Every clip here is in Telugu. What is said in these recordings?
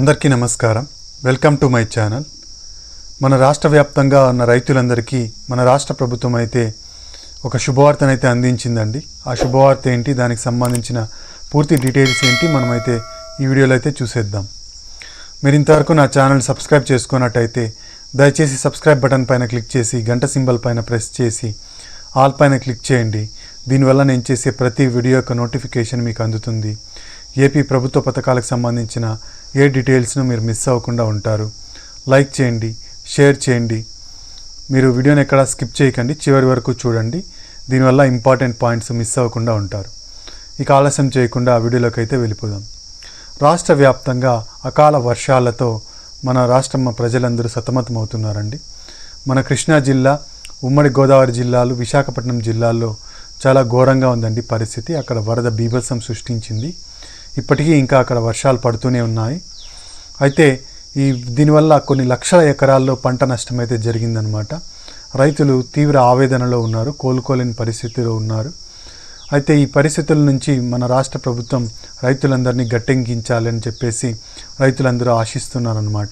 అందరికీ నమస్కారం. Welcome to my channel. మన రాష్ట్ర వ్యాప్తంగా ఉన్న రైతులందరికీ మన రాష్ట్ర ప్రభుత్వం అయితే ఒక శుభవార్తనైతే అందించిందండి. ఆ శుభవార్త ఏంటి దానికి సంబంధించిన పూర్తి డీటెయిల్స్ ఏంటి మనమైతే ఈ వీడియోలో అయితే చూసేద్దాం. మీరు ఇంతవరకు నా ఛానల్ సబ్స్క్రైబ్ చేసుకున్నట్టయితే దయచేసి సబ్స్క్రైబ్ బటన్ పైన క్లిక్ చేసి గంట సింబల్ పైన ప్రెస్ చేసి ఆల్ పైన క్లిక్ చేయండి. దీనివల్ల నేను చేసే ప్రతి వీడియో యొక్క నోటిఫికేషన్ మీకు అందుతుంది. ఏపీ ప్రభుత్వ పథకాలకు సంబంధించిన ఏ డీటెయిల్స్ను మీరు మిస్ అవ్వకుండా ఉంటారు లైక్ చేయండి షేర్ చేయండి. మీరు వీడియోని ఎక్కడ స్కిప్ చేయకండి చివరి వరకు చూడండి. దీనివల్ల ఇంపార్టెంట్ పాయింట్స్ మిస్ అవ్వకుండా ఉంటారు. ఇక ఆలస్యం చేయకుండా ఆ వీడియోలోకి అయితే వెళ్ళిపోదాం. రాష్ట్ర వ్యాప్తంగా అకాల వర్షాలతో మన రాష్ట్రం ప్రజలందరూ సతమతమవుతున్నారండి. మన కృష్ణా జిల్లా ఉమ్మడి గోదావరి జిల్లాలు విశాఖపట్నం జిల్లాల్లో చాలా ఘోరంగా ఉందండి పరిస్థితి. అక్కడ వరద బీభత్సం సృష్టించింది. ఇప్పటికీ ఇంకా అక్కడ వర్షాలు పడుతూనే ఉన్నాయి. అయితే ఈ దీనివల్ల కొన్ని లక్షల ఎకరాల్లో పంట నష్టం అయితే జరిగిందనమాట రైతులు తీవ్ర ఆవేదనలో ఉన్నారు కోలుకోలేని పరిస్థితిలో ఉన్నారు. అయితే ఈ పరిస్థితుల నుంచి మన రాష్ట్ర ప్రభుత్వం రైతులందరినీ గట్టెంకించాలని చెప్పేసి రైతులందరూ ఆశిస్తున్నారనమాట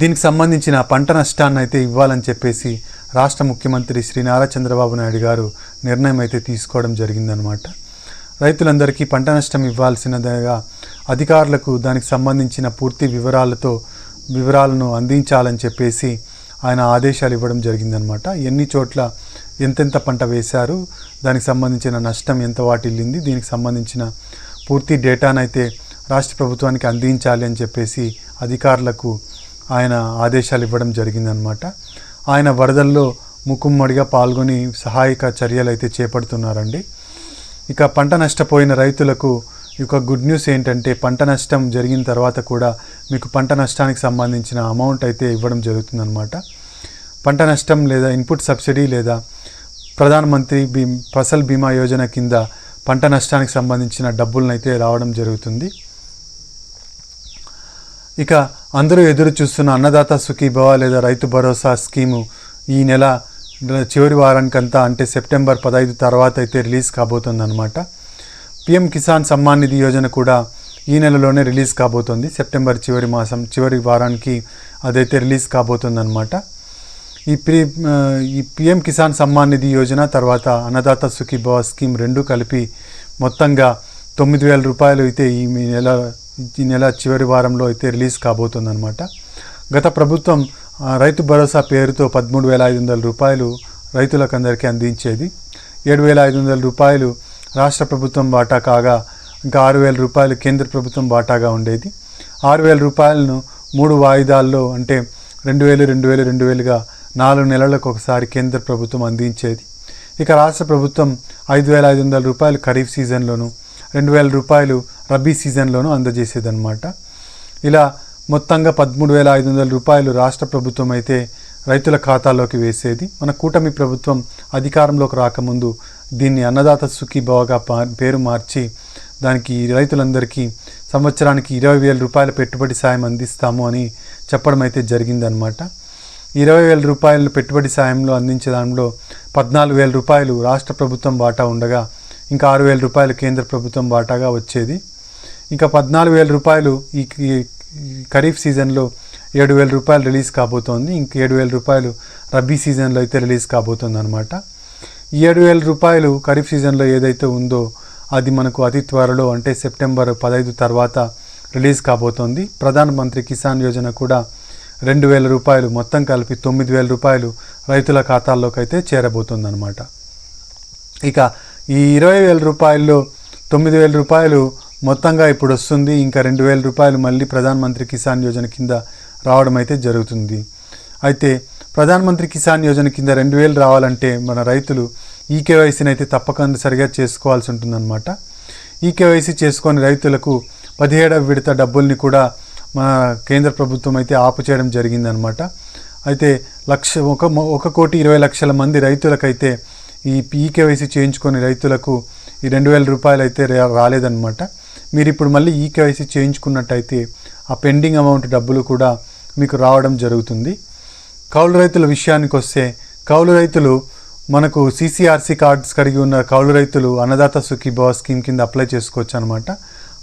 దీనికి సంబంధించిన పంట నష్టాన్ని అయితే ఇవ్వాలని చెప్పేసి రాష్ట్ర ముఖ్యమంత్రి శ్రీ నారా చంద్రబాబు నాయుడు గారు నిర్ణయం అయితే తీసుకోవడం జరిగిందనమాట రైతులందరికీ పంట నష్టం ఇవ్వాల్సినదిగా అధికారులకు దానికి సంబంధించిన పూర్తి వివరాలతో వివరాలను అందించాలని చెప్పేసి ఆయన ఆదేశాలు ఇవ్వడం జరిగిందనమాట ఎన్ని చోట్ల ఎంతెంత పంట వేశారు దానికి సంబంధించిన నష్టం ఎంత వాటిల్లింది దీనికి సంబంధించిన పూర్తి డేటానైతే రాష్ట్ర ప్రభుత్వానికి అందించాలి అని చెప్పేసి అధికారులకు ఆయన ఆదేశాలు ఇవ్వడం జరిగిందనమాట ఆయన వరదల్లో ముక్కుమ్మడిగా పాల్గొని సహాయక చర్యలు అయితే చేపడుతున్నారండి. ఇక పంట నష్టపోయిన రైతులకు ఇక గుడ్ న్యూస్ ఏంటంటే పంట నష్టం జరిగిన తర్వాత కూడా మీకు పంట నష్టానికి సంబంధించిన అమౌంట్ అయితే ఇవ్వడం జరుగుతుందన్నమాట. పంట నష్టం లేదా ఇన్పుట్ సబ్సిడీ లేదా ప్రధానమంత్రి బీ ఫసల్ బీమా యోజన కింద పంట నష్టానికి సంబంధించిన డబ్బులను అయితే రావడం జరుగుతుంది. ఇక అందరూ ఎదురు చూస్తున్న అన్నదాత సుఖీభవ లేదా రైతు భరోసా స్కీము ఈ నెల చివరి వారానికంతా అంటే సెప్టెంబర్ పదహైదు తర్వాత అయితే రిలీజ్ కాబోతుందన్నమాట. పిఎం కిసాన్ సమ్మాన్ నిధి యోజన కూడా ఈ నెలలోనే రిలీజ్ కాబోతోంది. సెప్టెంబర్ చివరి మాసం చివరి వారానికి అదైతే రిలీజ్ కాబోతుందన్నమాట. ఈ ప్రి ఈ పిఎం కిసాన్ సమ్మాన్ నిధి యోజన తర్వాత అన్నదాత సుఖీభవ స్కీమ్ రెండు కలిపి మొత్తంగా తొమ్మిది వేల రూపాయలు అయితే ఈ నెల ఈ నెల చివరి వారంలో అయితే రిలీజ్ కాబోతుందన్నమాట. గత ప్రభుత్వం రైతు భరోసా పేరుతో పదమూడు వేల ఐదు వందల రూపాయలు రైతులకు అందరికీ అందించేది. ఏడు వేల ఐదు వందల రూపాయలు రాష్ట్ర ప్రభుత్వం వాటా కాగా ఇంకా ఆరు వేల రూపాయలు కేంద్ర ప్రభుత్వం వాటాగా ఉండేది. ఆరు వేల రూపాయలను మూడు వాయిదాల్లో అంటే రెండు వేలు రెండు వేలు రెండు వేలుగా నాలుగు నెలలకు ఒకసారి కేంద్ర ప్రభుత్వం అందించేది. ఇక రాష్ట్ర ప్రభుత్వం ఐదు వేల ఐదు వందల రూపాయలు ఖరీఫ్ సీజన్లోను రెండు వేల రూపాయలు రబీ సీజన్లోనూ అందజేసేదన్నమాట. ఇలా మొత్తంగా పదమూడు వేల ఐదు వందల రూపాయలు రాష్ట్ర ప్రభుత్వం అయితే రైతుల ఖాతాలోకి వేసేది. మన కూటమి ప్రభుత్వం అధికారంలోకి రాకముందు దీన్ని అన్నదాత సుఖీభావగా పా పేరు మార్చి దానికి రైతులందరికీ సంవత్సరానికి ఇరవై వేల రూపాయల పెట్టుబడి సాయం అందిస్తాము అని చెప్పడం అయితే జరిగిందనమాట ఇరవై వేల రూపాయలు పెట్టుబడి సాయంలో అందించే దానిలో పద్నాలుగు వేల రూపాయలు రాష్ట్ర ప్రభుత్వం వాటా ఉండగా ఇంకా ఆరు వేల రూపాయలు కేంద్ర ప్రభుత్వం వాటాగా వచ్చేది. ఇంకా పద్నాలుగు వేల రూపాయలు ఈ ఖరీఫ్ సీజన్లో ఏడు వేల రూపాయలు రిలీజ్ కాబోతోంది. ఇంక ఏడు వేల రూపాయలు రబీ సీజన్లో అయితే రిలీజ్ కాబోతుంది అనమాట ఈ ఏడు వేల రూపాయలు ఖరీఫ్ సీజన్లో ఏదైతే ఉందో అది మనకు అతి త్వరలో అంటే సెప్టెంబర్ పదహైదు తర్వాత రిలీజ్ కాబోతోంది. ప్రధానమంత్రి కిసాన్ యోజన కూడా రెండు వేల రూపాయలు మొత్తం కలిపి తొమ్మిది వేల రూపాయలు రైతుల ఖాతాల్లోకి అయితే చేరబోతుందన్నమాట. ఇక ఈ ఇరవై వేల రూపాయల్లో తొమ్మిది వేల రూపాయలు మొత్తంగా ఇప్పుడు వస్తుంది. ఇంకా రెండు వేల రూపాయలు మళ్ళీ ప్రధానమంత్రి కిసాన్ యోజన కింద రావడం అయితే జరుగుతుంది. అయితే ప్రధానమంత్రి కిసాన్ యోజన కింద రెండు వేలు రావాలంటే మన రైతులు ఈ కేవైసీని అయితే తప్పనిసరిగా చేసుకోవాల్సి ఉంటుందన్నమాట. ఈ కేవైసీ చేసుకొని రైతులకు పదిహేడవ విడత డబ్బుల్ని కూడా మన కేంద్ర ప్రభుత్వం అయితే ఆపు చేయడం జరిగిందనమాట అయితే లక్ష ఒక ఒక కోటి ఇరవై లక్షల మంది రైతులకైతే ఈ ఈకేవైసీ చేయించుకొని రైతులకు ఈ రెండు వేల రూపాయలు అయితే రాలేదన్నమాట. మీరు ఇప్పుడు మళ్ళీ ఈకేవైసీ చేయించుకున్నట్టయితే ఆ పెండింగ్ అమౌంట్ డబ్బులు కూడా మీకు రావడం జరుగుతుంది. కౌలు రైతుల విషయానికి వస్తే కౌలు రైతులు మనకు సీసీఆర్సీ కార్డ్స్ కలిగి ఉన్న కౌలు రైతులు అన్నదాత సుఖీభవ స్కీమ్ కింద అప్లై చేసుకోవచ్చు అనమాట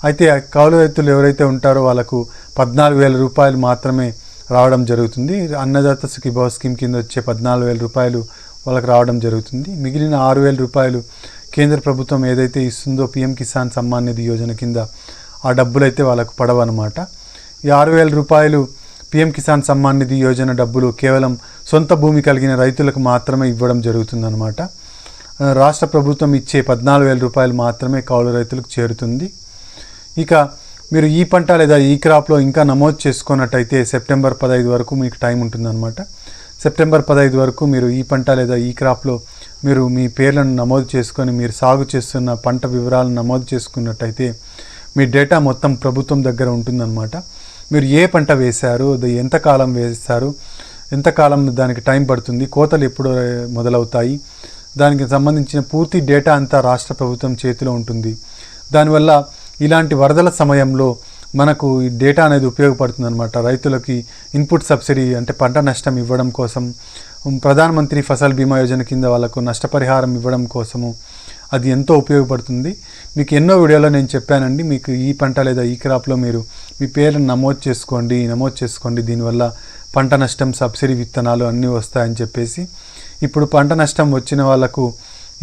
అయితే కౌలు రైతులు ఎవరైతే ఉంటారో వాళ్ళకు పద్నాలుగు వేల రూపాయలు మాత్రమే రావడం జరుగుతుంది. అన్నదాత సుఖీభవ స్కీమ్ కింద వచ్చే పద్నాలుగు వేల రూపాయలు వాళ్ళకి రావడం జరుగుతుంది. మిగిలిన ఆరు వేల రూపాయలు కేంద్ర ప్రభుత్వం ఏదైతే ఇస్తుందో పిఎం కిసాన్ సమ్మాన్ నిధి యోజన కింద ఆ డబ్బులు అయితే వాళ్ళకు పడవన్నమాట. ఈ ఆరు వేల రూపాయలు పిఎం కిసాన్ సమ్మాన్ నిధి యోజన డబ్బులు కేవలం సొంత భూమి కలిగిన రైతులకు మాత్రమే ఇవ్వడం జరుగుతుందన్నమాట. రాష్ట్ర ప్రభుత్వం ఇచ్చే పద్నాలుగు వేల రూపాయలు మాత్రమే కౌలు రైతులకు చేరుతుంది. ఇక మీరు ఈ పంట లేదా ఈ క్రాప్లో ఇంకా నమోదు చేసుకున్నట్టయితే సెప్టెంబర్ పదహైదు వరకు మీకు టైం ఉంటుందన్నమాట. సెప్టెంబర్ పదహైదు వరకు మీరు ఈ పంట లేదా ఈ క్రాప్లో మీరు మీ పేర్లను నమోదు చేసుకొని మీరు సాగు చేస్తున్న పంట వివరాలను నమోదు చేసుకున్నట్టయితే మీ డేటా మొత్తం ప్రభుత్వం దగ్గర ఉంటుందన్నమాట. మీరు ఏ పంట వేశారు అది వేస్తారు ఎంతకాలం దానికి టైం పడుతుంది కోతలు ఎప్పుడు మొదలవుతాయి దానికి సంబంధించిన పూర్తి డేటా అంతా రాష్ట్ర ప్రభుత్వం చేతిలో ఉంటుంది. దానివల్ల ఇలాంటి వరదల సమయంలో మనకు ఈ డేటా అనేది ఉపయోగపడుతుంది అనమాట రైతులకి ఇన్పుట్ సబ్సిడీ అంటే పంట నష్టం ఇవ్వడం కోసం ప్రధానమంత్రి ఫసల్ బీమా యోజన కింద వాళ్ళకు నష్టపరిహారం ఇవ్వడం కోసము అది ఎంతో ఉపయోగపడుతుంది. మీకు ఎన్నో వీడియోలో నేను చెప్పానండి మీకు ఈ పంట లేదా ఈ క్రాప్లో మీరు మీ పేరును నమోదు చేసుకోండి నమోదు చేసుకోండి దీనివల్ల పంట నష్టం సబ్సిడీ విత్తనాలు అన్నీ వస్తాయని చెప్పేసి. ఇప్పుడు పంట నష్టం వచ్చిన వాళ్ళకు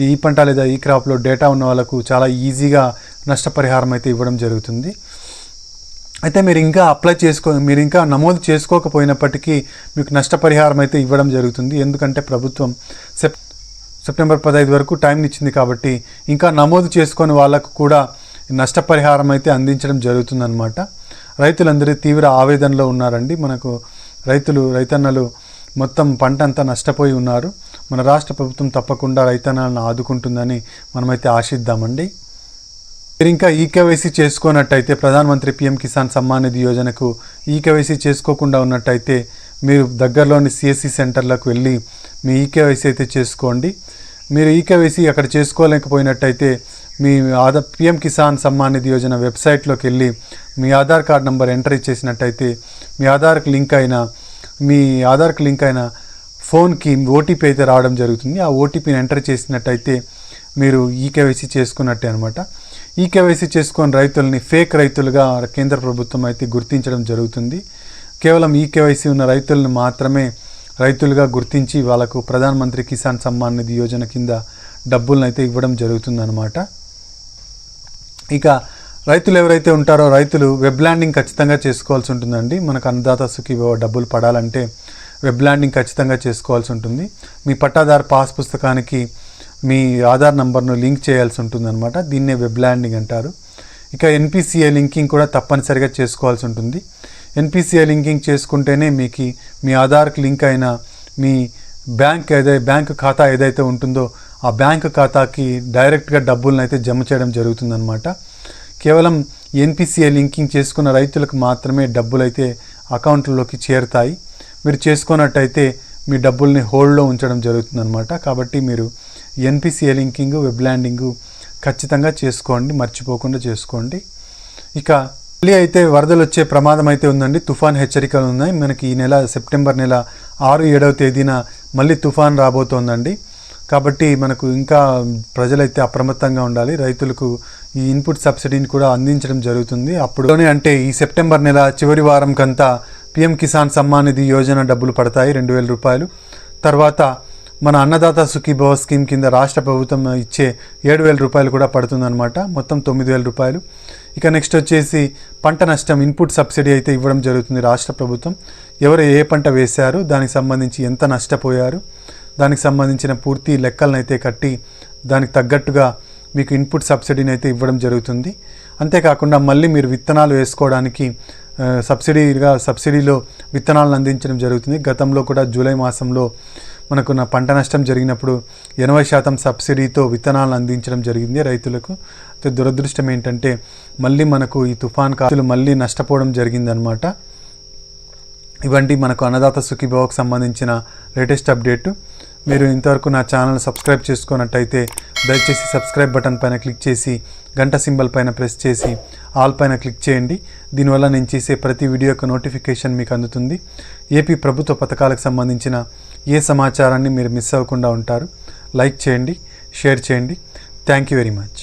ఈ పంట లేదా ఈ క్రాప్లో డేటా ఉన్న వాళ్ళకు చాలా ఈజీగా నష్టపరిహారం అయితే ఇవ్వడం జరుగుతుంది. అయితే మీరు ఇంకా అప్లై చేసుకో మీరు ఇంకా నమోదు చేసుకోకపోయినప్పటికీ మీకు నష్టపరిహారం అయితే ఇవ్వడం జరుగుతుంది. ఎందుకంటే ప్రభుత్వం సెప్ సెప్టెంబర్ పదహైదు వరకు టైం ఇచ్చింది కాబట్టి ఇంకా నమోదు చేసుకొని వాళ్ళకు కూడా నష్టపరిహారం అయితే అందించడం జరుగుతుందన్నమాట. రైతులందరూ తీవ్ర ఆవేదనలో ఉన్నారండి. మనకు రైతులు రైతన్నలు మొత్తం పంట అంతా నష్టపోయి ఉన్నారు. మన రాష్ట్ర ప్రభుత్వం తప్పకుండా రైతన్నలను ఆదుకుంటుందని మనమైతే ఆశిద్దామండి. మీరు ఇంకా ఈకేవైసీ చేసుకోనట్టయితే ప్రధానమంత్రి పిఎం కిసాన్ సమ్మాన్ నిధి యోజనకు ఈకేవైసీ చేసుకోకుండా ఉన్నట్టయితే మీరు దగ్గరలోని సిఎస్సి సెంటర్లకు వెళ్ళి మీ ఈకేవైసీ అయితే చేసుకోండి. మీరు ఈకేవైసీ అక్కడ చేసుకోలేకపోయినట్టయితే మీ ఆధార్ పిఎం కిసాన్ సమ్మాన్ నిధి యోజన వెబ్సైట్లోకి వెళ్ళి మీ ఆధార్ కార్డ్ నెంబర్ ఎంటర్ చేసినట్టయితే మీ ఆధార్కి లింక్ అయిన మీ ఆధార్కి లింక్ అయిన ఫోన్కి ఓటీపీ అయితే రావడం జరుగుతుంది. ఆ ఓటీపీని ఎంటర్ చేసినట్టయితే మీరు ఈకేవైసీ చేసుకున్నట్టే అనమాట ఈకేవైసీ చేసుకొని రైతుల్ని ఫేక్ రైతులుగా కేంద్ర ప్రభుత్వం అయితే గుర్తించడం జరుగుతుంది. కేవలం ఈకేవైసీ ఉన్న రైతులను మాత్రమే రైతులుగా గుర్తించి వాళ్ళకు ప్రధానమంత్రి కిసాన్ సమ్మాన్ నిధి యోజన కింద డబ్బులను అయితే ఇవ్వడం జరుగుతుందన్నమాట. ఇక రైతులు ఎవరైతే ఉంటారో రైతులు వెబ్ ల్యాండింగ్ ఖచ్చితంగా చేసుకోవాల్సి ఉంటుందండి. మనకు అన్నదాత సుఖీభవ డబ్బులు పడాలంటే వెబ్ ల్యాండింగ్ ఖచ్చితంగా చేసుకోవాల్సి ఉంటుంది. మీ పట్టాదారు పాస్ పుస్తకానికి మీ ఆధార్ నంబర్ను లింక్ చేయాల్సి ఉంటుందన్నమాట. దీన్నే వెబ్ ల్యాండింగ్ అంటారు. ఇక ఎన్పిసిఐ లింకింగ్ కూడా తప్పనిసరిగా చేసుకోవాల్సి ఉంటుంది. ఎన్పిసిఐ లింకింగ్ చేసుకుంటేనే మీకు మీ ఆధార్కి లింక్ అయిన మీ బ్యాంక్ ఏదైతే బ్యాంక్ ఖాతా ఏదైతే ఉంటుందో ఆ బ్యాంక్ ఖాతాకి డైరెక్ట్గా డబ్బులను అయితే జమ చేయడం జరుగుతుందన్నమాట. కేవలం ఎన్పిసిఐ లింకింగ్ చేసుకున్న రైతులకు మాత్రమే డబ్బులు అయితే అకౌంట్లోకి చేరుతాయి. మీరు చేసుకున్నట్టయితే మీ డబ్బుల్ని హోల్డ్లో ఉంచడం జరుగుతుందన్నమాట. కాబట్టి మీరు ఎన్పిసిఏ లింకింగ్ వెబ్ ల్యాండింగ్ ఖచ్చితంగా చేసుకోండి మర్చిపోకుండా చేసుకోండి. ఇక మళ్ళీ అయితే వరదలు వచ్చే ప్రమాదం అయితే ఉందండి. తుఫాన్ హెచ్చరికలు ఉన్నాయి. మనకి ఈ నెల సెప్టెంబర్ నెల ఆరు ఏడవ తేదీన మళ్ళీ తుఫాన్ రాబోతోందండి. కాబట్టి మనకు ఇంకా ప్రజలైతే అప్రమత్తంగా ఉండాలి. రైతులకు ఈ ఇన్పుట్ సబ్సిడీని కూడా అందించడం జరుగుతుంది. అప్పుడునే అంటే ఈ సెప్టెంబర్ నెల చివరి వారం కంతా పిఎం కిసాన్ సమ్మాన్ నిధి యోజన డబ్బులు పడతాయి రెండు వేల రూపాయలు. తర్వాత మన అన్నదాత సుఖీభవ స్కీమ్ కింద రాష్ట్ర ప్రభుత్వం ఇచ్చే ఏడు వేల రూపాయలు కూడా పడుతుందన్నమాట. మొత్తం తొమ్మిది వేల రూపాయలు. ఇక నెక్స్ట్ వచ్చేసి పంట నష్టం ఇన్పుట్ సబ్సిడీ అయితే ఇవ్వడం జరుగుతుంది రాష్ట్ర ప్రభుత్వం. ఎవరు ఏ పంట వేశారు దానికి సంబంధించి ఎంత నష్టపోయారు దానికి సంబంధించిన పూర్తి లెక్కలను అయితే కట్టి దానికి తగ్గట్టుగా మీకు ఇన్పుట్ సబ్సిడీని అయితే ఇవ్వడం జరుగుతుంది. అంతేకాకుండా మళ్ళీ మీరు విత్తనాలు వేసుకోవడానికి సబ్సిడీగా సబ్సిడీలో విత్తనాలను అందించడం జరుగుతుంది. గతంలో కూడా జూలై మాసంలో మనకు నా పంట నష్టం జరిగినప్పుడు ఎనభై శాతం సబ్సిడీతో విత్తనాలను అందించడం జరిగింది రైతులకు. అయితే దురదృష్టం ఏంటంటే మళ్ళీ మనకు ఈ తుఫాన్ కాతులు మళ్ళీ నష్టపోవడం జరిగిందనమాట ఇవంటి మనకు అన్నదాత సుఖీభావకు సంబంధించిన లేటెస్ట్ అప్డేట్. మీరు ఇంతవరకు నా ఛానల్ సబ్స్క్రైబ్ చేసుకున్నట్టయితే దయచేసి సబ్స్క్రైబ్ బటన్ పైన క్లిక్ చేసి గంట సింబల్ పైన ప్రెస్ చేసి ఆల్ పైన క్లిక్ చేయండి. దీనివల్ల నేను చేసే ప్రతి వీడియో యొక్క నోటిఫికేషన్ మీకు అందుతుంది. ఏపీ ప్రభుత్వ పథకాలకు సంబంధించిన ఏ సమాచారాన్ని మీరు మిస్ అవ్వకుండా ఉంటారు లైక్ చేయండి షేర్ చేయండి. Thank you very much